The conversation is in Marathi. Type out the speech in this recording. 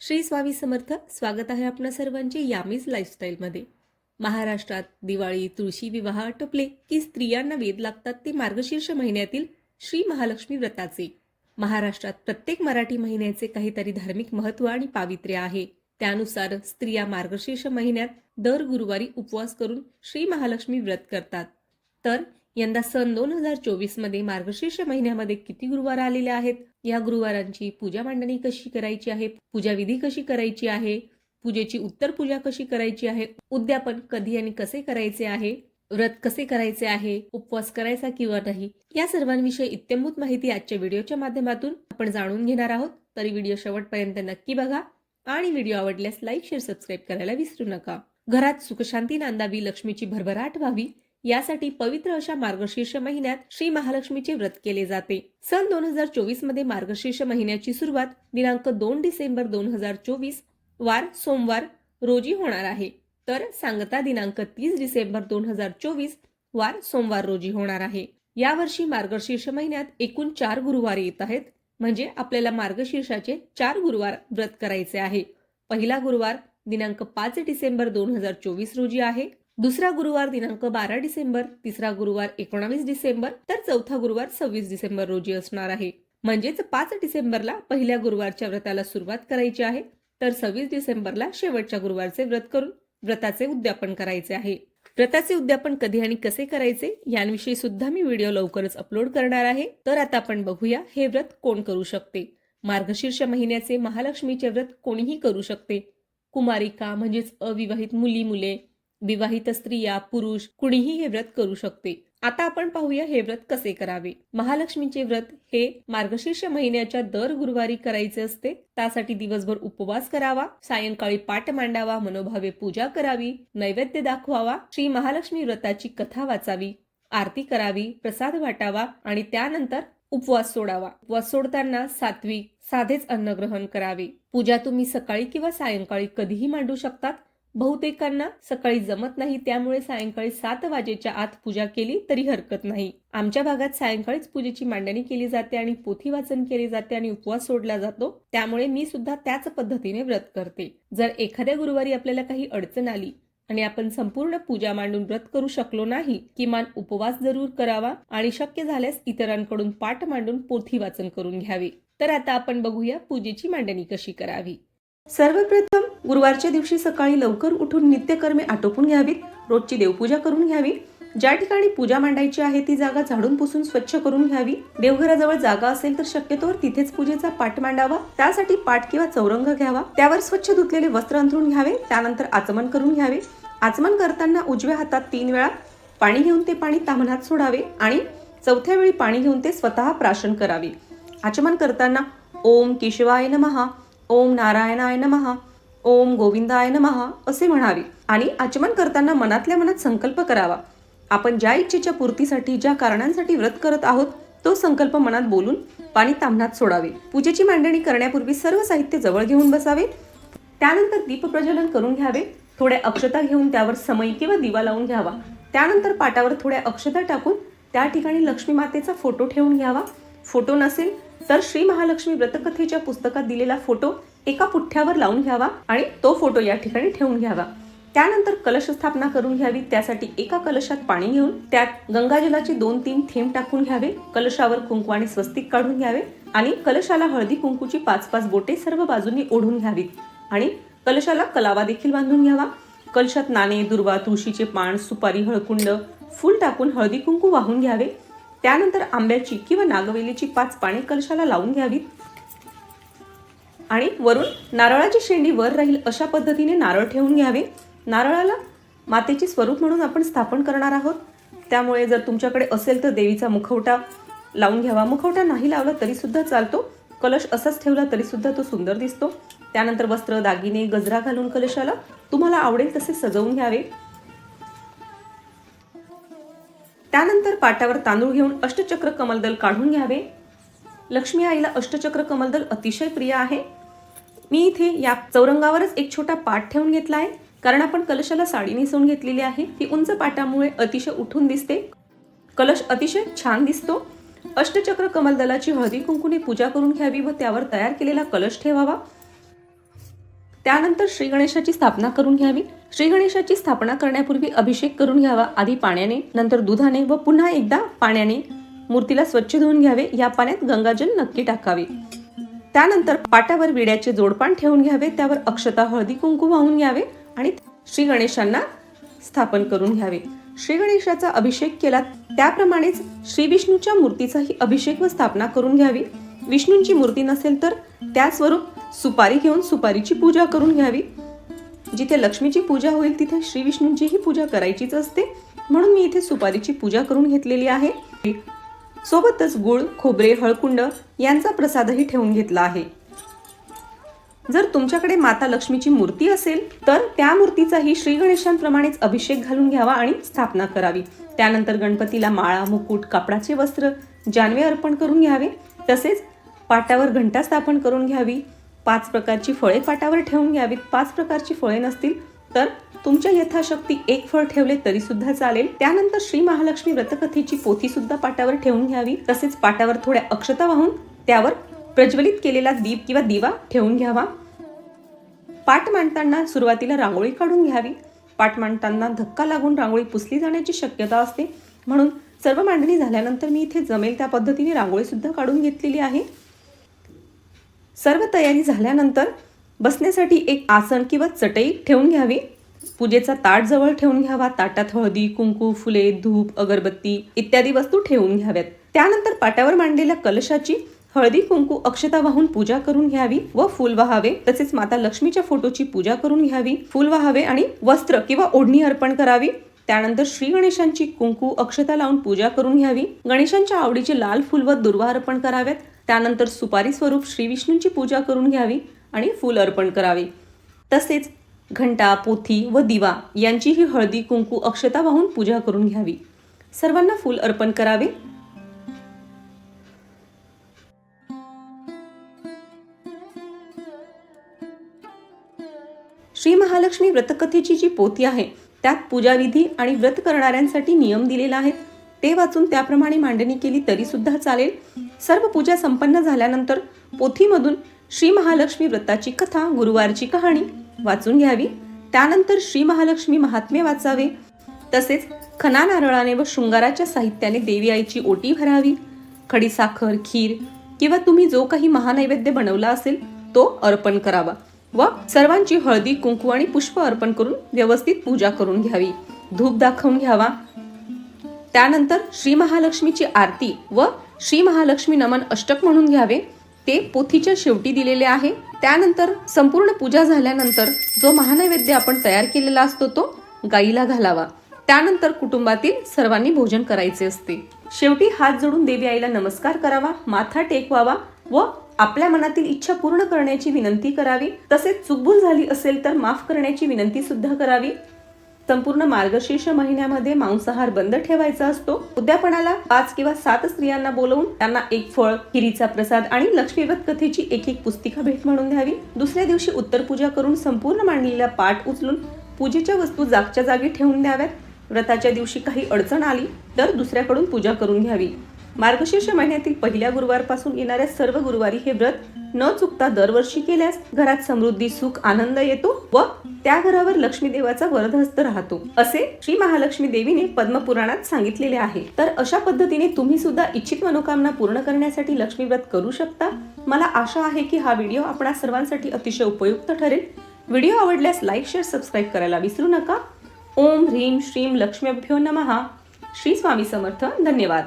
श्री स्वामी समर्थ स्वागत आहे आपणा सर्वांचे यामीज लाईफस्टाईलमध्ये महाराष्ट्रात दिवाळी तुळशी विवाह आटोपले की स्त्रियांना वेध लागतात ते मार्गशीर्ष महिन्यातील श्री महालक्ष्मी व्रताचे. महाराष्ट्रात प्रत्येक मराठी महिन्याचे काहीतरी धार्मिक महत्त्व आणि पावित्र्य आहे. त्यानुसार स्त्रिया मार्गशीर्ष महिन्यात दर गुरुवारी उपवास करून श्री महालक्ष्मी व्रत करतात. तर यंदा सन दोन हजार चोवीसमध्ये मार्गशीर्ष महिन्यामध्ये किती गुरुवार आलेले आहेत? या गुरुवारांची पूजा मांडणी कशी करायची आहे? पूजा विधी कशी करायची आहे? पूजेची उत्तर पूजा कशी करायची आहे? उद्यापन कधी आणि कसे करायचे आहे? व्रत कसे करायचे आहे? उपवास करायचा किंवा नाही? या सर्वांविषयी इत्यंभूत माहिती आजच्या व्हिडिओच्या माध्यमातून आपण जाणून घेणार आहोत. तरी व्हिडिओ शेवटपर्यंत नक्की बघा आणि व्हिडिओ आवडल्यास लाईक शेअर सबस्क्राईब करायला विसरू नका. घरात सुखशांती नांदावी लक्ष्मीची भरभराट व्हावी. यासाठी पवित्र अशा मार्गशीर्ष महिन्यात श्री महालक्ष्मीचे व्रत केले जाते. सन दोन हजार चोवीसमध्ये मार्गशीर्ष महिन्याची सुरुवात दिनांक दोन डिसेंबर दोन हजार चोवीस वार सोमवार रोजी होणार आहे. तर सांगता दिनांक तीस डिसेंबर दोन हजार चोवीस वार सोमवार रोजी होणार आहे. यावर्षी मार्गशीर्ष महिन्यात एकूण चार गुरुवार येत आहेत. म्हणजे आपल्याला मार्गशीर्षाचे चार गुरुवार व्रत करायचे आहे. पहिला गुरुवार दिनांक पाच डिसेंबर दोन हजार चोवीस रोजी आहे. दुसरा गुरुवार दिनांक बारा डिसेंबर तिसरा गुरुवार एकोणावीस डिसेंबर तर चौथा गुरुवार सव्वीस डिसेंबर रोजी असणार आहे. म्हणजेच पाच डिसेंबरला पहिल्या गुरुवारच्या व्रताला सुरुवात करायची आहे. तर सव्वीस डिसेंबरला शेवटच्या गुरुवारचे व्रत करून व्रताचे उद्यापन करायचे आहे. व्रताचे उद्यापन कधी आणि कसे करायचे यांविषयी सुद्धा मी व्हिडिओ लवकरच अपलोड करणार आहे. तर आता आपण बघूया हे व्रत कोण करू शकते? मार्गशीर्ष महिन्याचे महालक्ष्मीचे व्रत कोणीही करू शकते? कुमारिका म्हणजेच अविवाहित मुली मुले विवाहित स्त्रिया पुरुष कुणीही हे व्रत करू शकते. आता आपण पाहूया हे व्रत कसे करावे. महालक्ष्मीचे व्रत हे मार्गशीर्ष महिन्याच्या दर गुरुवारी करायचे असते. त्यासाठी दिवसभर उपवास करावा सायंकाळी पाठ मांडावा मनोभावे पूजा करावी नैवेद्य दाखवावा श्री महालक्ष्मी व्रताची कथा वाचावी आरती करावी प्रसाद वाटावा आणि त्यानंतर उपवास सोडावा. उपवास सोडताना सात्विक साधेच अन्न ग्रहण करावे. पूजा तुम्ही सकाळी किंवा सायंकाळी कधीही मांडू शकतात. बहुतेकांना सकाळी जमत नाही त्यामुळे सायंकाळी सात वाजेच्या आत पूजा केली तरी हरकत नाही. आमच्या भागात सायंकाळीच पूजेची मांडणी केली जाते आणि पोथी वाचन केले जाते आणि उपवास सोडला जातो. त्यामुळे मी सुद्धा त्याच पद्धतीने व्रत करते. जर एखाद्या गुरुवारी आपल्याला काही अडचण आली आणि आपण संपूर्ण पूजा मांडून व्रत करू शकलो नाही किमान उपवास जरूर करावा आणि शक्य झाल्यास इतरांकडून पाठ मांडून पोथी वाचन करून घ्यावे. तर आता आपण बघूया पूजेची मांडणी कशी करावी. सर्वप्रथम गुरुवारच्या दिवशी सकाळी लवकर उठून नित्यकर्मे आटोपून घ्यावीत रोजची देवपूजा करून घ्यावी. ज्या ठिकाणी पूजा मांडायची आहे ती जागा झाडून पुसून स्वच्छ करून घ्यावी. देवघराजवळ जागा असेल तर शक्यतोवर तिथेच पूजेचा पाठ मांडावा. त्यासाठी पाठ किंवा चौरंग घ्यावा. त्यावर स्वच्छ धुतलेले वस्त्र अंथरून घ्यावे. त्यानंतर आचमन करून घ्यावे. आचमन करताना उजव्या हातात तीन वेळा पाणी घेऊन ते पाणी तामनात सोडावे आणि चौथ्या वेळी पाणी घेऊन ते स्वतः प्राशन करावे. आचमन करताना ओम केशवाय नमहा ओम नारायणाय नमहा ओम गोविंदाय नमहा असे म्हणावे. आणि आचमन करताना मनातल्या मनात संकल्प करावा. आपण ज्या इच्छेच्या पूर्तीसाठी ज्या कारणांसाठी व्रत करत आहोत तो संकल्प मनात बोलून पाणी तांबणात सोडावे. पूजेची मांडणी करण्यापूर्वी सर्व साहित्य जवळ घेऊन बसावे. त्यानंतर दीपप्रज्वलन करून घ्यावे. थोड्या अक्षता घेऊन त्यावर समई किंवा दिवा लावून घ्यावा. त्यानंतर पाटावर थोड्या अक्षता टाकून त्या ठिकाणी लक्ष्मी मातेचा फोटो ठेवून घ्यावा. फोटो नसेल तर श्री महालक्ष्मी व्रतकथेच्या पुस्तकात दिलेला फोटो एका पुठ्ठ्यावर लावून घ्यावा आणि तो फोटो या ठिकाणी ठेवून घ्यावा. त्यानंतर कलश स्थापना करून घ्यावी. त्यासाठी एका कलशात पाणी घेऊन त्यात गंगाजलाचे दोन तीन थेंब टाकून घ्यावे. कलशावर कुंकू आणि स्वस्तिक काढून घ्यावे आणि कलशाला हळदी कुंकूची पाच पाच बोटे सर्व बाजूंनी ओढून घ्यावीत आणि कलशाला कलावा देखील बांधून घ्यावा. कलशात नाणे दुर्वा तुळशीचे पान सुपारी हळकुंड फूल टाकून हळदी कुंकू वाहून घ्यावे. त्यानंतर आंब्याची किंवा नागवेलीची पाच पाने कलशाला लावून घ्यावीत. आणि वरून नारळाची शेंडी वर राहील अशा पद्धतीने नारळ ठेवून घ्यावे. नारळाला मातेचे स्वरूप म्हणून आपण स्थापन करणार आहोत. त्यामुळे जर तुमच्याकडे असेल तर देवीचा मुखवटा लावून घ्यावा. मुखवटा नाही लावला तरीसुद्धा चालतो. कलश असाच ठेवला तरीसुद्धा तो सुंदर दिसतो. त्यानंतर वस्त्र दागिने गजरा घालून कलशाला तुम्हाला आवडेल तसे सजवून घ्यावे. त्यानंतर पाटावर तांदूळ घेऊन अष्टचक्र कमलदल काढून घ्यावे. लक्ष्मी आईला अष्टचक्र कमलदल अतिशय प्रिय आहे. मी इथे या चौरंगावरच एक छोटा पाट ठेवून घेतला आहे कारण आपण कलशाला साडी नेसवून घेतलेली आहे. ती उंच पाटामुळे अतिशय उठून दिसते. कलश अतिशय छान दिसतो. अष्टचक्र कमलदलाची हळदी कुंकुने पूजा करून घ्यावी व त्यावर तयार केलेला कलश ठेवावा. त्यानंतर श्री गणेशाची स्थापना करून घ्यावी. श्री गणेशाची स्थापना करण्यापूर्वी अभिषेक करून घ्यावा. आधी पाण्याने नंतर दुधाने व पुन्हा एकदा पाण्याने मूर्तीला स्वच्छ धुवून घ्यावे. या पाण्यात गंगाजल नक्की टाकावे. त्यानंतर पाटावर विड्याचे जोडपान ठेवून घ्यावे. त्यावर अक्षता हळदी कुंकू वाहून घ्यावे आणि श्री गणेशांना स्थापन करून घ्यावे. श्री गणेशाचा अभिषेक केला त्याप्रमाणेच श्री विष्णूच्या मूर्तीचाही अभिषेक व स्थापना करून घ्यावी. विष्णूंची मूर्ती नसेल तर त्या स्वरूप सुपारी घेऊन सुपारीची पूजा करून घ्यावी. जिथे लक्ष्मीची पूजा होईल तिथे श्री विष्णूंचीही पूजा करायचीच असते. म्हणून मी इथे सुपारीची पूजा करून घेतलेली आहे. सोबतच गुळ खोबरे हळकुंड यांचा प्रसादही ठेवून घेतला आहे. जर तुमच्याकडे माता लक्ष्मीची मूर्ती असेल तर त्या मूर्तीचाही श्री गणेशांप्रमाणेच अभिषेक घालून घ्यावा आणि स्थापना करावी. त्यानंतर गणपतीला माळा मुकुट कापडाचे वस्त्र जानवे अर्पण करून घ्यावे. तसेच पाटावर घंटा स्थापन करून घ्यावी. पाच प्रकारची फळे पाटावर ठेवून घ्यावीत. पाच प्रकारची फळे नसतील तर तुमच्या यथाशक्ती एक फळ ठेवले तरी सुद्धा चालेल. त्यानंतर श्री महालक्ष्मी व्रतकथेची पोथी सुद्धा पाटावर ठेवून घ्यावी. तसेच पाटावर थोड्या अक्षता वाहून त्यावर प्रज्वलित केलेला दीप किंवा दिवा ठेवून घ्यावा. पाठ मांडताना सुरुवातीला रांगोळी काढून घ्यावी. पाठ मांडताना धक्का लागून रांगोळी पुसली जाण्याची शक्यता असते. म्हणून सर्व मांडणी झाल्यानंतर मी इथे जमेल त्या पद्धतीने रांगोळी सुद्धा काढून घेतलेली आहे. सर्व तयारी झाल्यानंतर बसण्यासाठी एक आसन किंवा चटई ठेवून घ्यावी. पूजेचा ताट जवळ ठेवून घ्यावा. ताटात हळदी कुंकू फुले धूप अगरबत्ती इत्यादी वस्तू ठेवून घ्याव्यात. त्यानंतर पाट्यावर मांडलेल्या कलशाची हळदी कुंकू अक्षता वाहून पूजा करून घ्यावी व फुल वाहावे. तसेच माता लक्ष्मीच्या फोटोची पूजा करून घ्यावी. फुल वाहावे आणि वस्त्र किंवा ओढणी अर्पण करावी. त्यानंतर श्री गणेशांची कुंकू अक्षता लावून पूजा करून घ्यावी. गणेशांच्या आवडीचे लाल फुल व दुर्वा अर्पण कराव्यात त्यानंतर सुपारी स्वरूप श्री विष्णूंची पूजा करून घ्यावी आणि फुल अर्पण करावे. तसेच घंटा पोथी व दिवा यांचीही हळदी कुंकू अक्षता वाहून पूजा करून घ्यावी. सर्वांना फुल अर्पण करावे. श्री महालक्ष्मी व्रतकथेची जी पोथी आहे त्यात पूजाविधी आणि व्रत करणाऱ्यांसाठी नियम दिलेला आहे. ते वाचून त्याप्रमाणे मांडणी केली तरी सुद्धा चालेल. सर्व पूजा संपन्न झाल्यानंतर पोथीमधून श्री महालक्ष्मी व्रताची कथा गुरुवारची कहाणी वाचून घ्यावी. त्यानंतर श्री महालक्ष्मी महात्म्य वाचावे. तसेच खना नारळाने व शृंगाराच्या साहित्याने देवी आईची ओटी भरावी. खडीसाखर खीर किंवा तुम्ही जो काही महानैवेद्य बनवला असेल तो अर्पण करावा. व सर्वांची हळदी कुंकू आणि पुष्प अर्पण करून व्यवस्थित पूजा करून घ्यावी. धूप दाखवून घ्यावा. त्यानंतर श्री महालक्ष्मीची आरती व श्री महालक्ष्मी नमन अष्टक म्हणून घ्यावे. ते पोथीच्या शेवटी दिलेले आहे. त्यानंतर संपूर्ण पूजा झाल्यानंतर जो महानैवेद्य आपण तयार केलेला असतो तो गाईला घालावा. त्यानंतर कुटुंबातील सर्वांनी भोजन करायचे असते. शेवटी हात जोडून देवी आईला नमस्कार करावा माथा टेकवावा व आपल्या मनातील इच्छा पूर्ण करण्याची विनंती करावी. तसेच चुकभूल झाली असेल तर माफ करण्याची विनंती सुद्धा करावी. संपूर्ण मार्गशीर्ष महिन्यामध्ये मांसाहार बंद ठेवायचा असतो. उद्यापणाला पाच किंवा सात स्त्रियांना बोलवून त्यांना एक फळ खिरीचा प्रसाद आणि लक्ष्मीव्रत कथेची एक एक पुस्तिका भेट म्हणून द्यावी. दुसऱ्या दिवशी उत्तर पूजा करून संपूर्ण मांडलेला पाठ उचलून पूजेच्या वस्तू जागच्या जागी ठेवून द्याव्यात. व्रताच्या दिवशी काही अडचण आली तर दुसऱ्याकडून पूजा करून घ्यावी. मार्गशीर्ष महिन्यातील पहिल्या गुरुवारपासून येणाऱ्या सर्व गुरुवारी हे व्रत न चुकता दरवर्षी केल्यास घरात समृद्धी सुख आनंद येतो व त्या घरावर लक्ष्मी देवाचा वरदहस्त राहतो असे श्री महालक्ष्मी देवीने पद्मपुराणात सांगितलेले आहे. तर अशा पद्धतीने तुम्ही सुद्धा इच्छित मनोकामना पूर्ण करण्यासाठी लक्ष्मी व्रत करू शकता. मला आशा आहे की हा व्हिडिओ आपणा सर्वांसाठी अतिशय उपयुक्त ठरेल. व्हिडिओ आवडल्यास लाईक शेअर सबस्क्राईब करायला विसरू नका. ओम ह्रीम श्रीम लक्ष्मीभ्यो नमहा श्री स्वामी समर्थ. धन्यवाद.